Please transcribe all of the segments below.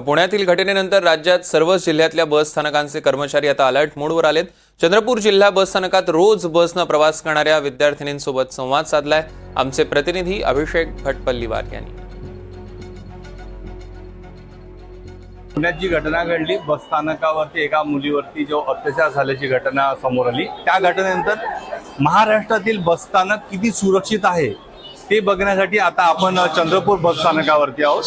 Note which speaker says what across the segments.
Speaker 1: पुण्यातील घटनेनंतर राज्यात सर्वच जिल्ह्यातल्या बस स्थानकांचे कर्मचारी आता अलर्ट. मोडवर आलेत. चंद्रपूर जिल्हा बसस्थानकात रोज बसनं प्रवास करणाऱ्या विद्यार्थिनींसोबत संवाद साधलाय. आमचे प्रतिनिधी अभिषेक भटपल्लीवार यांनी.
Speaker 2: पुण्यात जी घटना घडली बसस्थानकावरती एका मुलीवरती जो अत्याचार झाल्याची घटना समोर आली त्या घटनेनंतर महाराष्ट्रातील बसस्थानक किती सुरक्षित आहे? ते बघण्यासाठी आता आपण चंद्रपूर बस स्थानकावरती आहोत.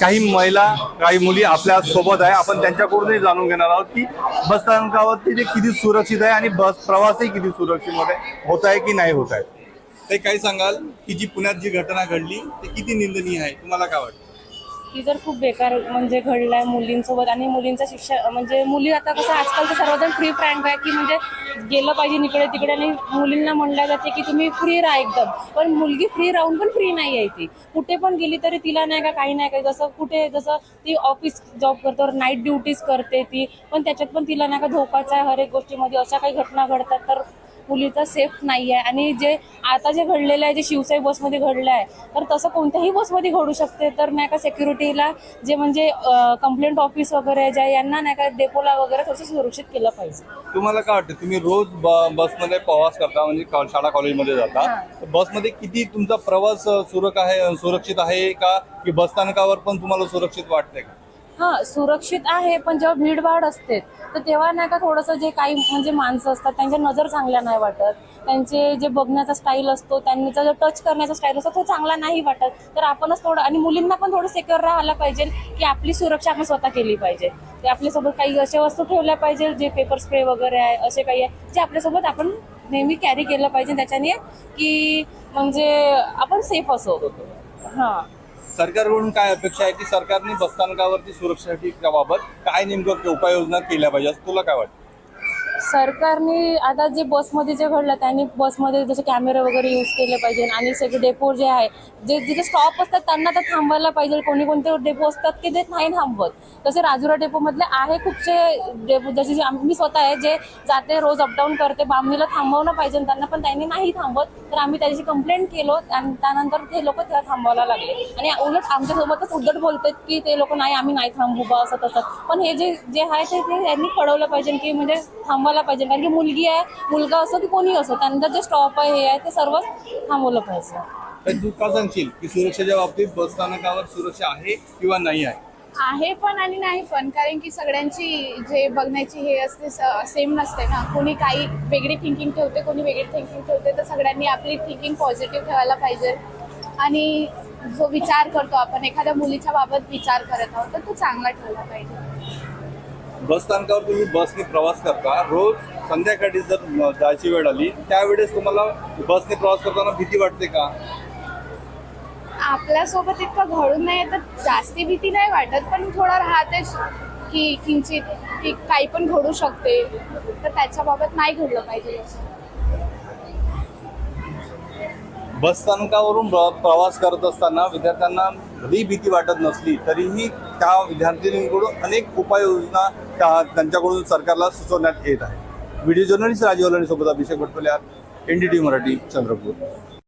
Speaker 2: काही महिला काही मुली आपल्यासोबत आहे. आपण त्यांच्याकडूनही जाणून घेणार आहोत की बस स्थानकावरती ते किती सुरक्षित आहे आणि बस प्रवासही किती सुरक्षित मध्ये होत आहे की नाही होत आहे. ते काही सांगाल की जी पुण्यात जी घटना घडली ते किती निंदनीय आहे? तुम्हाला काय वाटतं?
Speaker 3: ती जर खूप बेकार म्हणजे घडलं आहे मुलींसोबत आणि मुलींचं शिक्षण म्हणजे मुली आता कसं आजकाल तर सर्वजण फ्री फ्रँक आहे की म्हणजे गेलं पाहिजे इकडे तिकडे आणि मुलींना म्हणलं जाते की तुम्ही फ्री राहा एकदम. पण मुलगी फ्री राहून पण फ्री नाही आहे ती. कुठे पण गेली तरी तिला नाही का काही नाही का जसं कुठे जसं ती ऑफिस जॉब करतो नाईट ड्युटीज करते ती पण त्याच्यात पण तिला नाही का धोकाच आहे हर एक गोष्टीमध्ये. अशा काही घटना घडतात तर मुलीचा सेफ नाही आहे आणि जे आता जे घडलेलं आहे जे शिवसाई बसमध्ये घडलं आहे तर तसं कोणत्याही बसमध्ये घडू शकते. तर नाही का सेक्युरिटीला जे म्हणजे कंप्लेंट ऑफिस वगैरे ज्या यांना नाही का डेपोला वगैरे थोडंसं सुरक्षित केलं पाहिजे.
Speaker 2: तुम्हाला काय वाटतं तुम्ही रोज बसमध्ये प्रवास करता म्हणजे शाळा कॉलेजमध्ये जाता बसमध्ये किती तुमचा प्रवास सुरक आहे सुरक्षित आहे का? की बस स्थानकावर पण तुम्हाला सुरक्षित वाटतंय का?
Speaker 3: हा सुरक्षित आहे पण जेव्हा भीडभाड असते तर तेव्हा नाही का थोडंसं जे काही म्हणजे माणसं असतात त्यांच्या नजर चांगल्या नाही वाटत. त्यांचे जे बघण्याचा स्टाईल असतो त्यांचा जो टच करण्याचा स्टाईल असतो तो चांगला नाही वाटत. तर आपणच थोडं आणि मुलींना पण थोडं सेक्युअर राहायला पाहिजे की आपली सुरक्षा आपण स्वतः केली पाहिजे. ते आपल्यासोबत काही अशा वस्तू ठेवल्या पाहिजे जे पेपर स्प्रे वगैरे आहे असे काही आहे जे आपल्यासोबत आपण नेहमी कॅरी केलं पाहिजे त्याच्याने की म्हणजे आपण सेफ असो. हां.
Speaker 2: सरकारकडून काय अपेक्षा आहे की सरकारने बसस्थानकावरती सुरक्षेसाठी बाबत काय नेमकं उपाययोजना केल्या पाहिजे? असं तुला काय वाटतं?
Speaker 3: सरकारने आता जे बसमध्ये जे घडलं त्यांनी बसमध्ये जसे कॅमेरे वगैरे यूज केले पाहिजे आणि सगळे डेपो जे आहे जे जिथे स्टॉप असतात त्यांना तर थांबायला पाहिजे. कोणी कोणते डेपो असतात की ते नाही थांबवत. तसे राजुरा डेपोमधले आहे खूपसे डेपो जसे जे आम्ही- मी स्वतः आहे जे जाते रोज अपडाऊन करते बामणीला थांबवणं पाहिजे त्यांना पण त्यांनी नाही थांबवत. तर आम्ही त्याची कंप्लेंट केलो आणि त्यानंतर ते लोक त्याला थांबवायला लागले. आणि उलट आमच्यासोबतच उद्धट बोलतात की ते लोक नाही आम्ही नाही थांबू बा असं तसं. पण हे जे जे आहे ते ते त्यांनी कळवलं पाहिजे की म्हणजे थांबवायला पाहिजे. कारण की मुलगी आहे मुलगा असो की कोणी असो त्यांचं जे स्टॉप आहे हे आहे ते सर्व थांबवलं पाहिजे.
Speaker 2: तू का सांगशील की सुरक्षेच्या बाबतीत बस स्थानकावर सुरक्षा आहे किंवा नाही आहे?
Speaker 4: आहे पण आणि नाही पण कारण की सगळ्यांची जे बघण्याची हे असते सेम नसते ना. कोणी काही वेगळी थिंकिंग ठेवते कोणी वेगळी थिंकिंग ठेवते तर सगळ्यांनी आपली थिंकिंग पॉझिटिव्ह ठेवायला पाहिजे. आणि जो विचार करतो आपण एखाद्या मुलीच्या बाबत विचार करत आहोत तर तो चांगला ठेवला पाहिजे.
Speaker 2: बस स्थानकावर तुम्ही बसने प्रवास करता. रोज संध्याकाळी जर जायची वेळ आली त्यावेळेस तुम्हाला बसने प्रवास करताना भीती वाटते का?
Speaker 4: आपल्यासोबत इतकं घडून नाही तर जास्ती भीती नाही वाटत पण थोडं राहतेच की किंचित की काही पण घडू शकते. तर त्याच्याबाबत नाही घडलं पाहिजे.
Speaker 2: बस स्थानकावरून प्रवास करत असताना विद्यार्थ्यांना जरी भीती वाटत नसली तरीही त्या विद्यार्थिनींकडून अनेक उपाययोजना त्या त्यांच्याकडून सरकारला सुचवण्यात येत आहे. व्हिडिओ जर्नलिस्ट राजीव सोबत Abhishek Bhatpalyar N D T Marathi Chandrapur.